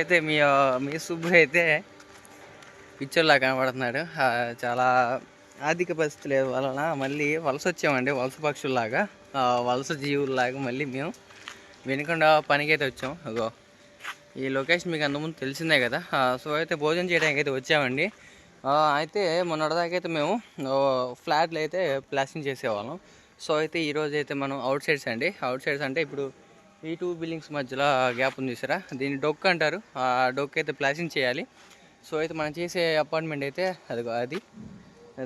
అయితే మీ మీ సుబ్బు అయితే పిక్చర్లా కనబడుతున్నాడు. చాలా ఆర్థిక పరిస్థితుల వలన మళ్ళీ వలస వచ్చామండి వలస పక్షుల్లాగా. వలస జీవుల్లాగా మళ్ళీ మేము వెనుకొండ పనికైతే వచ్చాం. అగో ఈ లొకేషన్ మీకు అంతకుముందు తెలిసిందే కదా. సో అయితే భోజనం చేయడానికి అయితే వచ్చామండి. అయితే మొన్నటిదాకైతే మేము ఫ్లాట్లు అయితే ప్లాస్టింగ్ చేసేవాళ్ళం. సో అయితే ఈరోజు అయితే మనం అవుట్ సైడ్స్ అండి. అవుట్ సైడ్స్ అంటే ఇప్పుడు ఈ టూ బిల్డింగ్స్ మధ్యలో గ్యాప్ ఉంది చూసారా? దీన్ని డొక్ అంటారు. ఆ డొక్ అయితే ప్లాసింగ్ చేయాలి. సో అయితే మనం చేసే అపార్ట్మెంట్ అయితే అది అది.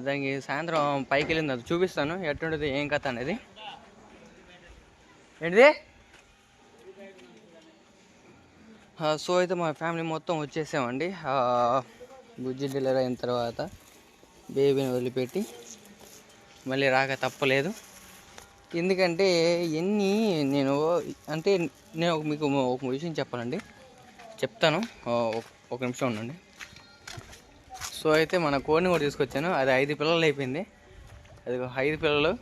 దానికి సాయంత్రం పైకి వెళ్ళింది అది. చూపిస్తాను. ఎట్టుండదు ఏం కథ అనేది. ఏంటిది? సో అయితే మా ఫ్యామిలీ మొత్తం వచ్చేసామండి. బుజ్జి డెలివరీ అయిన తర్వాత బేబీని వదిలిపెట్టి మళ్ళీ రాక తప్పలేదు. ఎందుకంటే ఎన్ని నేను అంటే నేను ఒక- మీకు ఒక విషయం చెప్పాలండి. చెప్తాను. ఒక- నిమిషం ఉండండి. సో అయితే మన కోడిని కూడా తీసుకొచ్చాను. అది ఐదు పిల్లలు అయిపోయింది. అది ఐదు పిల్లలు.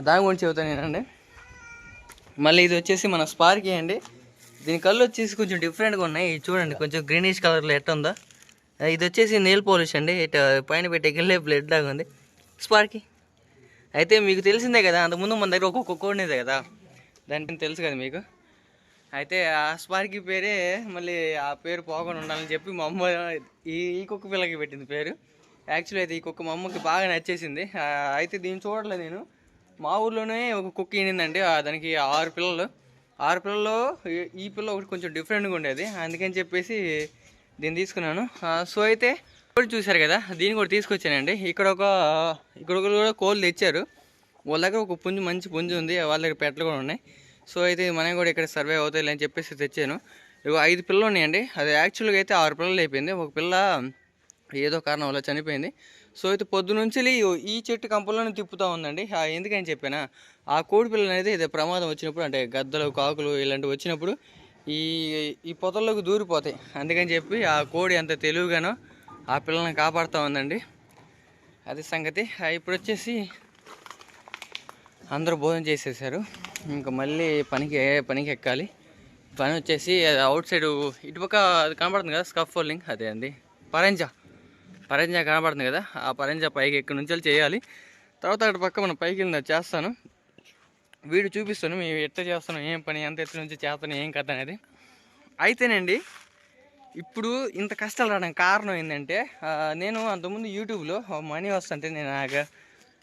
దాని గురించి చెబుతాను నేనండి. మళ్ళీ ఇది వచ్చేసి మన స్పార్కీ అండి. దీని కళ్ళు వచ్చేసి కొంచెం డిఫరెంట్గా ఉన్నాయి. ఇది చూడండి కొంచెం గ్రీనిష్ కలర్లో ఎట్ట ఉందా. ఇది వచ్చేసి నెయిల్ పాలిష్ అండి. ఇటు పైన పెట్టే గిల్లే బ్లడ్ లాగా ఉంది. స్పార్కీ. అయితే మీకు తెలిసిందే కదా అంతకుముందు మన దగ్గర ఒక్కొక్క కోడ్ ఉండేది కదా. దాంట్లో తెలుసు కదా మీకు? అయితే ఆ స్పార్కి పేరే మళ్ళీ ఆ పేరు పోకుండా ఉండాలని చెప్పి మా అమ్మ ఈ ఈ కుక్క పిల్లకి పెట్టింది పేరు. యాక్చువల్లీ అయితే ఈ కుక్క మా అమ్మకి బాగా నచ్చేసింది. అయితే దీన్ని చూడలే నేను. మా ఊర్లోనే ఒక కుక్క ఈనిందండి. దానికి ఆరు పిల్లలు. ఆరు పిల్లలు ఈ- పిల్ల ఒకటి కొంచెం డిఫరెంట్గా ఉండేది. అందుకని చెప్పేసి దీన్ని తీసుకున్నాను. సో అయితే కూడా చూశారు కదా? దీన్ని కూడా తీసుకొచ్చానండి. ఇక్కడ ఒక ఇక్కడ ఒకరు కూడా కోళ్ళు తెచ్చారు. వాళ్ళ దగ్గర ఒక పుంజు మంచి పుంజు ఉంది. వాళ్ళ దగ్గర పెట్టలు కూడా ఉన్నాయి. సో అయితే మనం కూడా ఇక్కడ సర్వే అవుతాయి అని చెప్పేసి తెచ్చాను. ఇగో ఐదు పిల్లలు ఉన్నాయండి. అది యాక్చువల్గా అయితే ఆరు పిల్లలు అయిపోయింది. ఒక పిల్ల ఏదో కారణం వల్ల చనిపోయింది. సో అయితే పొద్దునుంచి ఈ చెట్టు కంపల్లోనే తిప్పుతూ ఉందండి. ఎందుకని చెప్పానా? ఆ కోడి పిల్లలు అనేది ఇది ప్రమాదం వచ్చినప్పుడు అంటే గద్దలు కాకులు ఇలాంటివి వచ్చినప్పుడు ఈ ఈ పొదల్లోకి దూరిపోతాయి. అందుకని చెప్పి ఆ కోడి అంత తెలివిగానో ఆ పిల్లల్ని కాపాడుతూ ఉందండి. అది సంగతి. ఇప్పుడు వచ్చేసి అందరూ భోజనం చేసేసారు. ఇంకా మళ్ళీ పనికి పనికి ఎక్కాలి. పని వచ్చేసి అవుట్ సైడ్ ఇటుపక్క అది కనబడుతుంది కదా స్కఫ్ ఫోల్డింగ్. అదే అండి. పరంజా. పరంజా కనబడుతుంది కదా ఆ పరంజా పైకి ఎక్కడి నుంచి చేయాలి. తర్వాత అటు పక్క మనం పైకి వెళ్ళిన చేస్తాను. వీడు చూపిస్తాను మేము ఎట్లా చేస్తాను ఏం పని ఎంత ఎత్తు నుంచి చేస్తాను ఏం కథ అనేది. అయితేనండి ఇప్పుడు ఇంత కష్టాలు రావడానికి కారణం ఏంటంటే నేను అంతకుముందు యూట్యూబ్లో మనీ వస్తుంటే నేను నాకు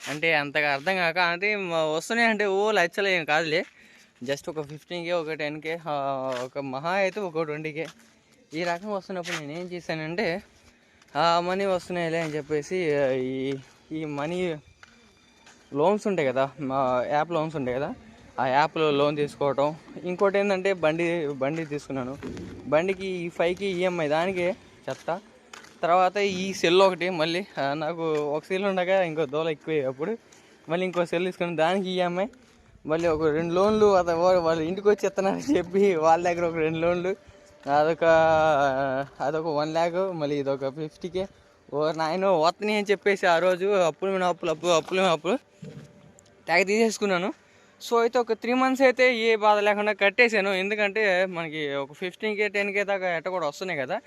అంటే అంతగా అర్థం కాక అంటే వస్తున్నాయి అంటే ఓ లచ్చలు ఏం కాదులే. జస్ట్ ఒక ఫిఫ్టీన్కే ఒక టెన్కే ఒక మహా అయితే ఒక ట్వంటీకే ఈ రకం వస్తున్నప్పుడు నేను ఏం చేశానంటే మనీ వస్తున్నాయిలే అని చెప్పేసి ఈ ఈ మనీ లోన్స్ ఉంటాయి కదా మా యాప్ లోన్స్ ఉంటాయి కదా ఆ యాప్లో లోన్ తీసుకోవటం. ఇంకోటి ఏంటంటే బండి బండి తీసుకున్నాను. బండికి ఈ ఫైవ్కి ఈఎంఐ దానికి చెత్త తర్వాత ఈ సెల్ ఒకటి మళ్ళీ నాకు ఒక సెల్ ఉండగా ఇంకో దోల ఎక్కువ అప్పుడు. మళ్ళీ ఇంకో సెల్ తీసుకుని దానికి ఈఎంఐ మళ్ళీ ఒక రెండు లోన్లు అత వాళ్ళ ఇంటికి వచ్చి ఇస్తున్నారని చెప్పి వాళ్ళ దగ్గర ఒక రెండు లోన్లు. అదొక అదొక వన్ ల్యాక్ మళ్ళీ ఇదొక ఫిఫ్టీకే. ఓ నాయన వస్తున్నాయి అని చెప్పేసి ఆ రోజు అప్పులు మీద అప్పులు అప్పు అప్పులు మీద అప్పులు. ట్యాగ్ తీసేసుకున్నాను. సో అయితే ఒక త్రీ మంత్స్ అయితే ఏ బాధ లేకుండా కట్టేశాను. ఎందుకంటే మనకి ఒక ఫిఫ్టీన్ కే టెన్ కే దాకా ఎట్ట కూడా వస్తున్నాయి కదా.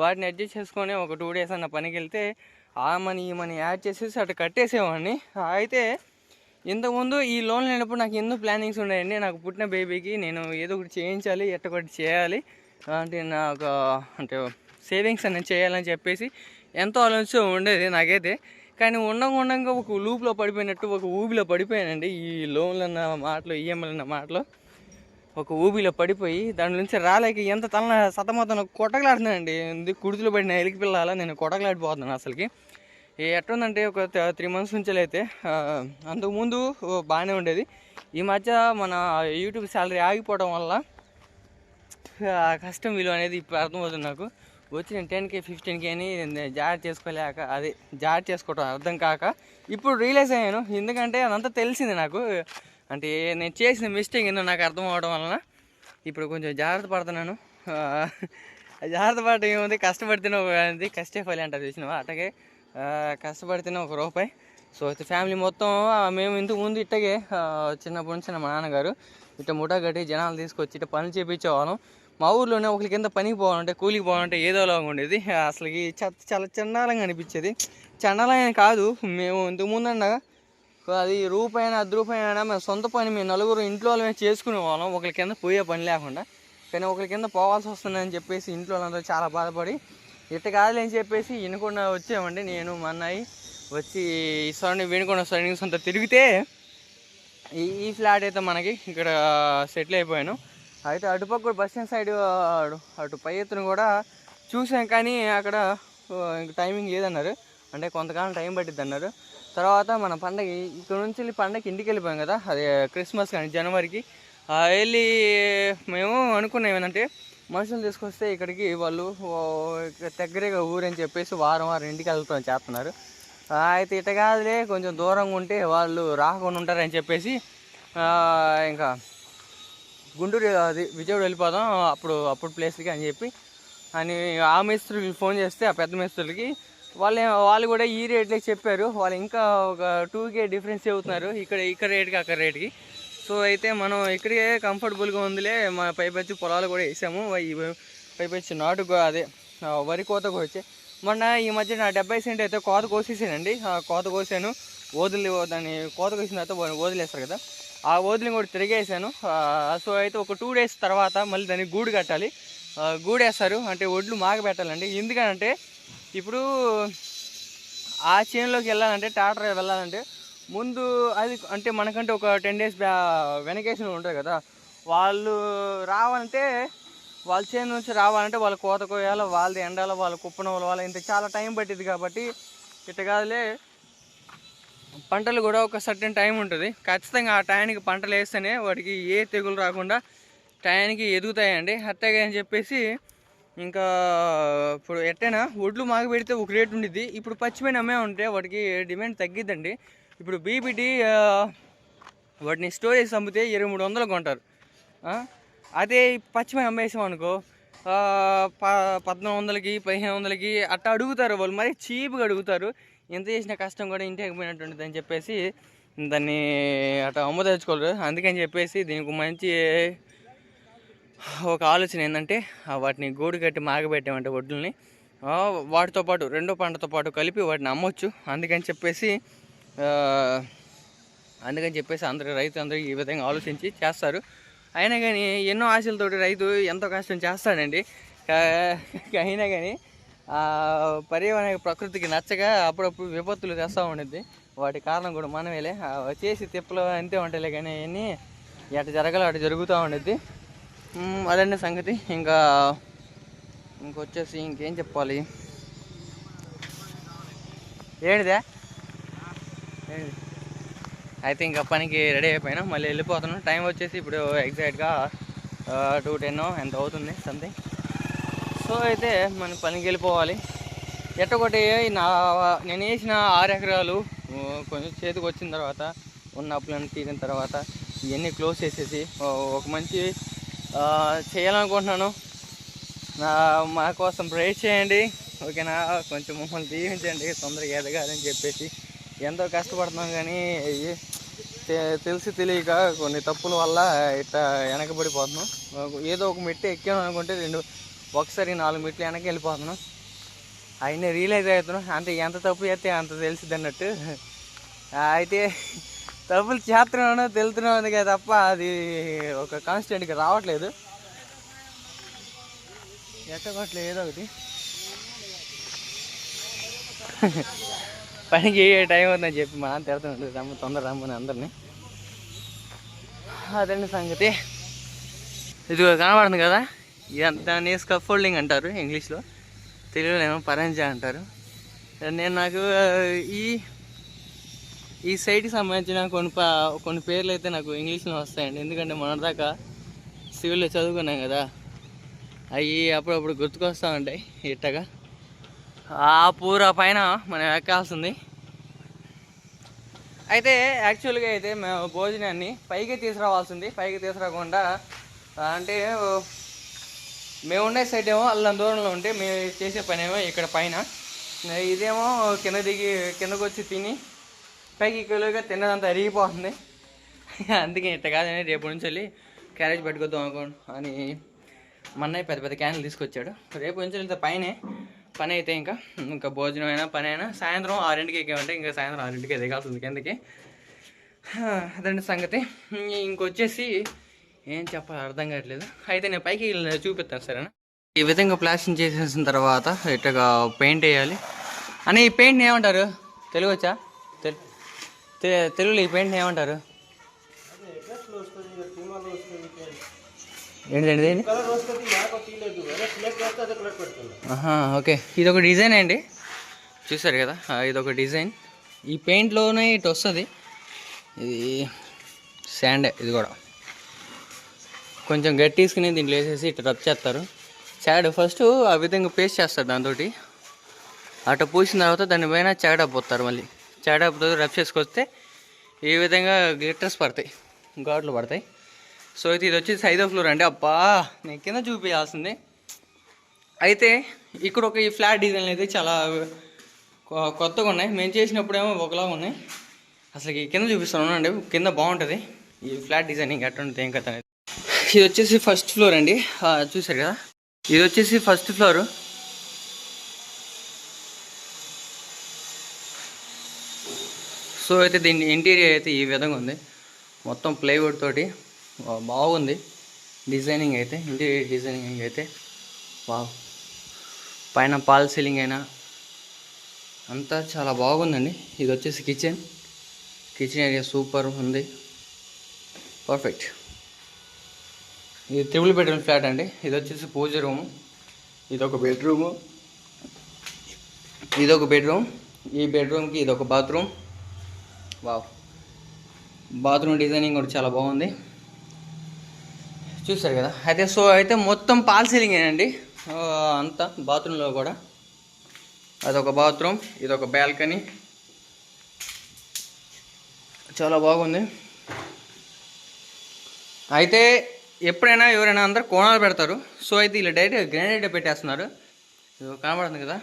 వాటిని అడ్జస్ట్ చేసుకొని ఒక టూ డేస్ అన్న పనికి వెళ్తే ఆ మనీ ఈ మనీ యాడ్ చేసేసి అటు కట్టేసేవాడిని. అయితే ఇంతకుముందు ఈ లోన్ లేనప్పుడు నాకు ఎన్నో ప్లానింగ్స్ ఉన్నాయండి. నాకు పుట్టిన బేబీకి నేను ఏదో ఒకటి చేయించాలి ఎట్ట ఒకటి చేయాలి. అంటే నాకు అంటే సేవింగ్స్ అనేది చేయాలని చెప్పేసి ఎంతో ఆలోచన ఉండేది నాకైతే. కానీ ఉండంగా ఉండంగా ఒక లూప్లో పడిపోయినట్టు ఒక ఊబిలో పడిపోయానండి. ఈ లోన్లు అన్న మాటలు ఈఎంఐలు అన్న మాటలు ఒక ఊబిలో పడిపోయి దాని నుంచి రాలేక ఎంత తల సతమతం కొట్టగలాడుతున్నానండి. ఇది కుడుతులు పడిన ఎలికి పిల్లాల నేను కొట్టగలాడిపోతున్నాను అసలుకి. ఎట్టుందంటే ఒక త్రీ మంత్స్ నుంచి అయితే అంతకుముందు బాగానే ఉండేది. ఈ మధ్య మన యూట్యూబ్ శాలరీ ఆగిపోవడం వల్ల కష్టం విలువ అనేది ఇప్పుడు అర్థమవుతుంది నాకు. వచ్చి నేను టెన్ కే ఫిఫ్టీన్ కే అని నేను జాగ్రత్త చేసుకోలేక అది జాగ్రత్త చేసుకోవటం అర్థం కాక ఇప్పుడు రియలైజ్ అయ్యాను. ఎందుకంటే అదంతా తెలిసింది నాకు. అంటే నేను చేసిన మిస్టేక్ ఏందో నాకు అర్థం అవడం వలన ఇప్పుడు కొంచెం జాగ్రత్త పడుతున్నాను. జాగ్రత్త పడటం ఏముంది? కష్టపడితేనే ఒక అది కష్టే ఫలి అంటారు చూసినావా? అట్లాగే కష్టపడితేనే ఒక రూపాయి. సో అయితే ఫ్యామిలీ మొత్తం మేము ఇంతకు ముందు ఇట్టగే చిన్నప్పటి నుంచి మా నాన్నగారు ఇట్ట ముఠా కట్టి జనాలు తీసుకొచ్చి ఇట్ట పనులు చేయించేవాళ్ళం మా ఊర్లోనే ఒకరి కింద పనికి పోవాలంటే కూలికి పోవాలంటే ఏదోలాగా ఉండేది. అసలుకి చ- చాలా చండాలంగా అనిపించేది. చండాలంగా కాదు మేము ఇంతకుముందు అనగా అది రూపాయన అర్ధ రూపాయన మేము సొంత పని మేము నలుగురు ఇంట్లో వాళ్ళమే చేసుకునే వాళ్ళం. ఒకరి కింద పోయే పని లేకుండా. కానీ ఒకరి కింద పోవాల్సి వస్తుందని చెప్పేసి ఇంట్లో వాళ్ళందరూ చాలా బాధపడి ఇట్ట కాదులే అని చెప్పేసి వినకుండా వచ్చామండి. నేను మా అన్నయ్య వచ్చి ఈ సరౌండింగ్ వినకుండా సరౌండింగ్స్ అంతా తిరిగితే ఈ ఈ ఫ్లాట్ అయితే మనకి ఇక్కడ సెటిల్ అయిపోయాను. అయితే అటుపక్క బస్ స్టాండ్ సైడ్ అటు- అటు పై ఎత్తున కూడా చూసాం కానీ అక్కడ ఇంక టైమింగ్ లేదన్నారు. అంటే కొంతకాలం టైం పట్టిద్ది అన్నారు. తర్వాత మన పండగ ఇక్కడ నుంచి వెళ్ళి పండగకి ఇంటికి వెళ్ళిపోయాం కదా అది క్రిస్మస్ కానీ జనవరికి. వెళ్ళి మేము అనుకున్నాం ఏంటంటే మనుషులు తీసుకొస్తే ఇక్కడికి వాళ్ళు దగ్గరగా ఊరని చెప్పేసి వారం వారం ఇంటికి వెళ్తాం చేస్తున్నారు. అయితే ఇట కాదులే కొంచెం దూరంగా ఉంటే వాళ్ళు రాకుండా ఉంటారని చెప్పేసి ఇంకా గుంటూరు అది విజయవాడ వెళ్ళిపోదాం అప్పుడు అప్పుడు ప్లేస్కి అని చెప్పి. అని ఆ మేస్త్రులకి ఫోన్ చేస్తే ఆ పెద్ద మేస్త్రులకి వాళ్ళు వాళ్ళు కూడా ఈ రేట్లే చెప్పారు. వాళ్ళు ఇంకా ఒక టూ కే డిఫరెన్స్ చెబుతున్నారు ఇక్కడ ఇక్కడ రేట్కి అక్కడ రేట్కి సో అయితే మనం ఇక్కడికే కంఫర్టబుల్గా ఉందిలే మన పైపచ్చి పొలాలు కూడా వేసాము. పైపచ్చి నాటు అదే వరి కోత కూడా వచ్చాయి మొన్న ఈ మధ్య నా డెబ్బై సెంట్ అయితే కోత కోసేసానండి. కోత కోసాను. వదిలి దాన్ని కోత కోసిన తర్వాత వదిలేస్తారు కదా. ఆ వదిలిని కూడా తిరిగేసాను. సో అయితే ఒక టూ డేస్ తర్వాత మళ్ళీ దానికి గూడు కట్టాలి. గూడు గూడేస్తారు. అంటే ఒడ్లు మాగబెట్టాలండి. ఎందుకంటే ఇప్పుడు ఆ చేనులోకి వెళ్ళాలంటే ట్రాక్టర్ వెళ్ళాలంటే ముందు అది అంటే మనకంటే ఒక టెన్ డేస్ వెనకేసిన ఉంటుంది కదా. వాళ్ళు రావాలంటే వాళ్ళ చేను నుంచి రావాలంటే వాళ్ళ కోత కోయాలి వాళ్ళది ఎండాలో వాళ్ళ కుప్పన వాళ్ళ ఇంత చాలా టైం పట్టింది కాబట్టి ఇట్ట కాదులే. పంటలు కూడా ఒక సర్టెన్ టైం ఉంటుంది. ఖచ్చితంగా ఆ టైంకి పంటలు వేస్తేనే వాటికి ఏ తెగులు రాకుండా టైంకి ఎదుగుతాయండి. అట్టగా అని చెప్పేసి ఇంకా ఇప్పుడు ఎట్టైనా ఒడ్లు మాకు పెడితే ఒక రేట్ ఉండిద్ది. ఇప్పుడు పచ్చిమైన అమ్మే ఉంటే వాటికి డిమాండ్ తగ్గిద్దండి. ఇప్పుడు బీపీటీ వాటిని స్టోరేజ్ అమ్మితే ఇరవై మూడు వందలు కొంటారు. అదే పచ్చిమైన అమ్మేసాం అనుకో ప పద్నాలుగు వందలకి పదిహేను వందలకి అట్టా అడుగుతారు వాళ్ళు. మరి చీప్గా అడుగుతారు. ఎంత చేసిన కష్టం కూడా ఇంటికి పోయినట్టుంటుంది అని చెప్పేసి దాన్ని అట్లా అమ్మదలుచుకోలేరు అందుకని చెప్పేసి దీనికి మంచి ఒక ఆలోచన ఏంటంటే వాటిని గూడు కట్టి మాగబెట్టామంటే వడ్లని. వాటితో పాటు రెండో పంటతో పాటు కలిపి వాటిని అమ్మొచ్చు. అందుకని చెప్పేసి అందుకని చెప్పేసి అందరు రైతు అందరూ ఈ విధంగా ఆలోచించి చేస్తారు. అయినా కానీ ఎన్నో ఆశలతోటి రైతు ఎంతో కష్టం చేస్తాడండి. అయినా కానీ పర్యావరణ ప్రకృతికి నచ్చక అప్పుడప్పుడు విపత్తులు తెస్తూ ఉండిద్ది. వాటి కారణం కూడా మనమేలే. చేసి తిప్పలు అంతే ఉంటాయిలే కానీ అవన్నీ ఎట జరగాలి అటు జరుగుతూ ఉండిద్ది. అదండి సంగతి. ఇంకా ఇంకొచ్చేసి ఇంకేం చెప్పాలి? ఏంటిదే? అయితే ఇంకా పనికి రెడీ అయిపోయినా. మళ్ళీ వెళ్ళిపోతున్నాం. టైం వచ్చేసి ఇప్పుడు ఎగ్జాక్ట్గా టూ టెన్ ఎంత అవుతుంది సంథింగ్ సో అయితే మన పనికి వెళ్ళిపోవాలి. ఎట్టొకటి నా నేను వేసిన ఆరు ఎకరాలు కొంచెం చేతికి వచ్చిన తర్వాత ఉన్న అప్పులను తీరిన తర్వాత ఇవన్నీ క్లోజ్ చేసేసి ఒక మంచి చేయాలనుకుంటున్నాను. నా మా కోసం ప్రేర్ చేయండి. ఓకేనా? కొంచెం మమ్మల్ని దీవించండి తొందరగా ఎదగాలని చెప్పేసి. ఎంతో కష్టపడుతున్నాం కానీ తెలిసి తెలియక కొన్ని తప్పుల వల్ల ఇట్లా వెనకబడిపోతున్నాం. ఏదో ఒక మెట్టు ఎక్కాను అనుకుంటే రెండు ఒకసారి నాలుగు మీటర్లు వెనక్కి వెళ్ళిపోతున్నాం. అయినా రియలైజ్ అవుతున్నాం. అంటే ఎంత తప్పు చేస్తే అంత తెలిసింది అన్నట్టు. అయితే తప్పులు చేస్తున్నాను తెలుతున్నాను కదా తప్ప అది ఒక కాన్స్టెంట్గా రావట్లేదు. ఎట్టగొట్లేదు ఏదో ఒకటి. పనికి టైం అవుతుందని చెప్పి మా నాన్న తిడుతున్నాడు రమ్మ తొందర రమ్మని అందరినీ. అదండి సంగతి. ఇది కనబడుతుంది కదా. ఇదంతా దాన్ని స్కఫోల్డింగ్ అంటారు ఇంగ్లీష్లో? తెలుగులో ఏమో పరంజా అంటారు. నేను నాకు ఈ ఈ సైట్కి సంబంధించిన కొన్ని కొన్ని పేర్లు అయితే నాకు ఇంగ్లీష్లో వస్తాయండి. ఎందుకంటే మొన్నటిదాకా సివిల్లో చదువుకున్నాం కదా. అవి అప్పుడప్పుడు గుర్తుకొస్తూ ఉంటాయి ఇట్టగా. ఆ పూర పైన మనం ఎక్కాల్సింది. అయితే యాక్చువల్గా అయితే మేము భోజనాన్ని పైకి తీసుకురావాల్సింది. పైకి తీసుకురాకుండా అంటే మేము ఉండే సైడ్ ఏమో అల్లం దూరంలో ఉంటే మేము చేసే పని ఏమో ఇక్కడ పైన. ఇదేమో కింద దిగి కిందకు వచ్చి తిని పైకి ఎక్కువగా తిన్నదంతా అరిగిపోతుంది. అందుకే ఇంత కాదని రేపు నుంచి వెళ్ళి క్యారేజ్ పెట్టుకుందాం అనుకో అని మా అన్నయ్య పెద్ద పెద్ద క్యాన్లు తీసుకొచ్చాడు. రేపు నుంచి ఇంత పైనే పని అయితే ఇంకా ఇంకా భోజనం అయినా పని అయినా సాయంత్రం ఆరింటికి ఎక్కామంటే ఇంకా సాయంత్రం ఆరింటికి దిగాల్సింది కిందకి. అదండి సంగతి. ఇంకొచ్చేసి ఏం చెప్పాలి? అర్థం కావట్లేదు. అయితే నేను పైకి చూపిస్తాను సరేనా? ఈ విధంగా ప్లాస్టింగ్ చేసేసిన తర్వాత ఇట్టగా పెయింట్ వేయాలి. అని ఈ పెయింట్ ఏమంటారు? తెలుగు వచ్చా తెలుగులో ఈ పెయింట్ ఏమంటారు? ఏంటండి ఓకే. ఇది ఒక డిజైన్ అండి చూసారు కదా? ఇది ఒక డిజైన్. ఈ పెయింట్లోనే ఇటు వస్తుంది. ఇది శాండే ఇది కూడా. కొంచెం గట్టి తీసుకుని దీంట్లో వేసేసి ఇట్లా రబ్ చేస్తారు. చాడ ఫస్ట్ ఆ విధంగా పేస్ట్ చేస్తారు దాంతో అటు పూసిన తర్వాత దానిపైన చాడ పోతారు మళ్ళీ. చాడ పోతే రబ్ చేసుకొస్తే ఈ విధంగా గ్లిటర్స్ పడతాయి. ఘాట్లు పడతాయి. సో అయితే ఇది వచ్చేసి ఐదో ఫ్లోర్ అండి. అబ్బా నేను కింద చూపించాల్సింది. అయితే ఇక్కడ ఒక ఈ ఫ్లాట్ డిజైన్లు అయితే చాలా కొ- కొత్తగా ఉన్నాయి. మేము చేసినప్పుడేమో ఒకలాగా ఉన్నాయి. అసలు ఈ కింద చూపిస్తాను అండి కింద బాగుంటుంది. ఈ ఫ్లాట్ డిజైనింగ్ ఎట్లా ఉంటుంది ఏం కథ ఇది వచ్చేసి ఫస్ట్ ఫ్లోర్ అండి. చూసారు కదా? ఇది వచ్చేసి ఫస్ట్ ఫ్లోర్ సో అయితే దీని ఇంటీరియర్ అయితే ఈ విధంగా ఉంది. మొత్తం ప్లైవుడ్ తోటి బాగుంది. డిజైనింగ్ అయితే ఇంటీరియర్ డిజైనింగ్ అయితే వావ్. పైన పాల్ సీలింగ్ అయినా అంతా చాలా బాగుందండి. ఇది వచ్చేసి కిచెన్ కిచెన్ ఏరియా సూపర్ ఉంది. పర్ఫెక్ట్ ఇది త్రిబుల్ బెడ్రూమ్ ఫ్లాట్ అండి. ఇది వచ్చేసి పూజ రూము ఇది ఒక బెడ్రూము ఇది ఒక బెడ్రూమ్ ఈ బెడ్రూమ్కి ఇది ఒక బాత్రూమ్ వావ్ బాత్రూమ్ డిజైనింగ్ కూడా చాలా బాగుంది. చూసారు కదా? అయితే సో అయితే మొత్తం పాల్ సీలింగ్ అండి. అంతా బాత్రూంలో కూడా. అదొక బాత్రూమ్ ఇదొక బాల్కనీ చాలా బాగుంది. అయితే ఎప్పుడైనా ఎవరైనా అందరు కోణాలు పెడతారు. సో అయితే ఇలా డైరెక్ట్ గ్రానైట్ పెట్టేస్తున్నారు. ఇది కనబడుతుంది కదా?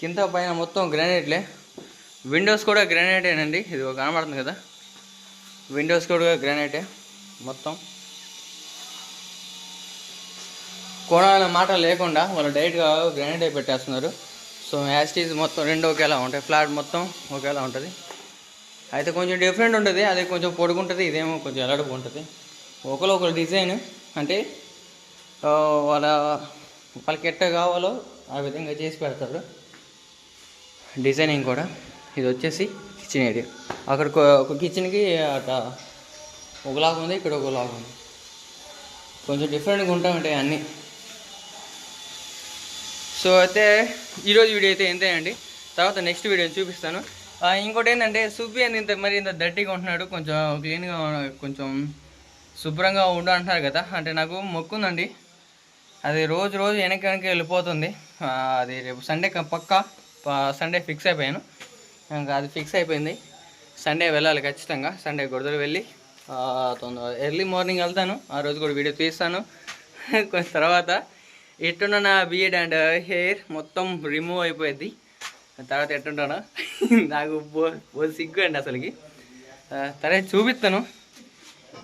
కింద పైన మొత్తం గ్రానైట్లే విండోస్ కూడా గ్రానైటేనండి ఇది ఒక కనబడుతుంది కదా? విండోస్ కూడా గ్రానైటే మొత్తం. కోణాల మాట లేకుండా వాళ్ళు డైరెక్ట్గా గ్రానైట్ పెట్టేస్తున్నారు. సో యాస్టీస్ మొత్తం రెండు ఒకేలా ఉంటాయి. ఫ్లాట్ మొత్తం ఒకేలా ఉంటుంది. అయితే కొంచెం డిఫరెంట్ ఉంటుంది. అది కొంచెం పొడుగుంటుంది. ఇదేమో కొంచెం ఎలాడుపు ఉంటుంది. ఒకరు ఒకరు డిజైన్ అంటే వాళ్ళ వాళ్ళకి ఎట్ట కావాలో ఆ విధంగా చేసి పెడతారు. డిజైనింగ్ కూడా. ఇది వచ్చేసి కిచెన్ ఏరియా అక్కడ ఒక కిచెన్కి అట ఒకలాగా ఉంది ఇక్కడ ఒకలాగా ఉంది. కొంచెం డిఫరెంట్గా ఉంటా ఉంటాయి అన్నీ. సో అయితే ఈరోజు వీడియో అయితే ఇంతే అండి. తర్వాత నెక్స్ట్ వీడియో చూపిస్తాను. ఇంకోటి ఏంటంటే సుబ్బి అని ఇంత మరి ఇంత డర్టీగా ఉంటున్నాడు. కొంచెం క్లీన్గా కొంచెం శుభ్రంగా ఉండు అంటున్నారు కదా. అంటే నాకు మొక్కుందండి అది రోజు రోజు వెనక్కి వెనక్కి వెళ్ళిపోతుంది. అది రేపు సండే పక్కా సండే ఫిక్స్ అయిపోయాను. ఇంకా అది ఫిక్స్ అయిపోయింది. సండే వెళ్ళాలి ఖచ్చితంగా. సండే గుడిదలు వెళ్ళి తొందర ఎర్లీ మార్నింగ్ వెళ్తాను. ఆ రోజు కూడా వీడియో తీస్తాను. కొంచెం తర్వాత ఎట్టున్న నా బియర్డ్ అండ్ హెయిర్ మొత్తం రిమూవ్ అయిపోయింది తర్వాత ఎట్టుంటానో. నాకు బో సిగ్గు అండి అసలుకి. సరే చూపిస్తాను.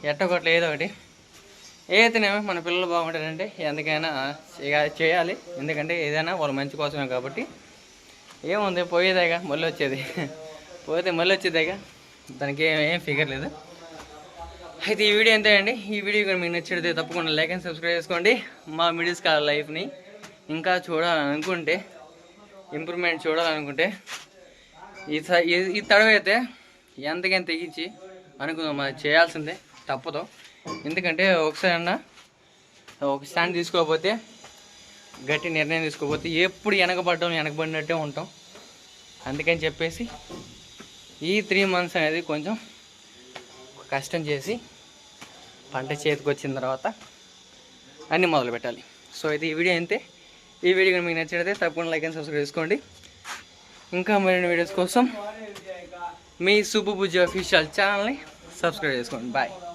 ఎట్టగొట్ల ఏదో ఒకటి. ఏదైతేనేమో మన పిల్లలు బాగుంటారంటే ఎందుకైనా ఇక చేయాలి. ఎందుకంటే ఏదైనా వాళ్ళ మంచి కోసమే కాబట్టి. ఏముంది పోయేదేగా మళ్ళీ వచ్చేది. పోతే మళ్ళీ వచ్చేదేగా దానికి ఏం ఫిగర్ లేదు. అయితే ఈ వీడియో అంతే అండి? ఈ వీడియో కూడా మీకు నచ్చితే తప్పకుండా లైక్ అండ్ సబ్స్క్రైబ్ చేసుకోండి. మా మిడిల్ స్కాలర్ లైఫ్ని ఇంకా చూడాలనుకుంటే ఇంప్రూవ్మెంట్ చూడాలనుకుంటే ఈ స- ఈ- ఈ తడవ అయితే ఎంతకైనా తెగించి అనుకుందాం. మరి చేయాల్సిందే. తప్పదు. ఎందుకంటే ఒకసారి అన్న ఒక స్టాండ్ తీసుకోకపోతే గట్టి నిర్ణయం తీసుకోకపోతే ఎప్పుడు వెనకబడ్డం వెనకబడినట్టే ఉంటాం. అందుకని చెప్పేసి ఈ త్రీ మంత్స్ అనేది కొంచెం కష్టం చేసి పంట చేతికి వచ్చిన తర్వాత అన్నీ మొదలు పెట్టాలి. సో అయితే ఈ వీడియో అంతే ఈ వీడియో మీకు నచ్చినట్లయితే తప్పకుండా లైక్ అండ్ సబ్స్క్రైబ్ చేసుకోండి. ఇంకా మరిన్ని వీడియోస్ కోసం మీ సుబ్బు బుజ్జి అఫీషియల్ ఛానల్ని సబ్స్క్రైబ్ చేసుకోండి. బాయ్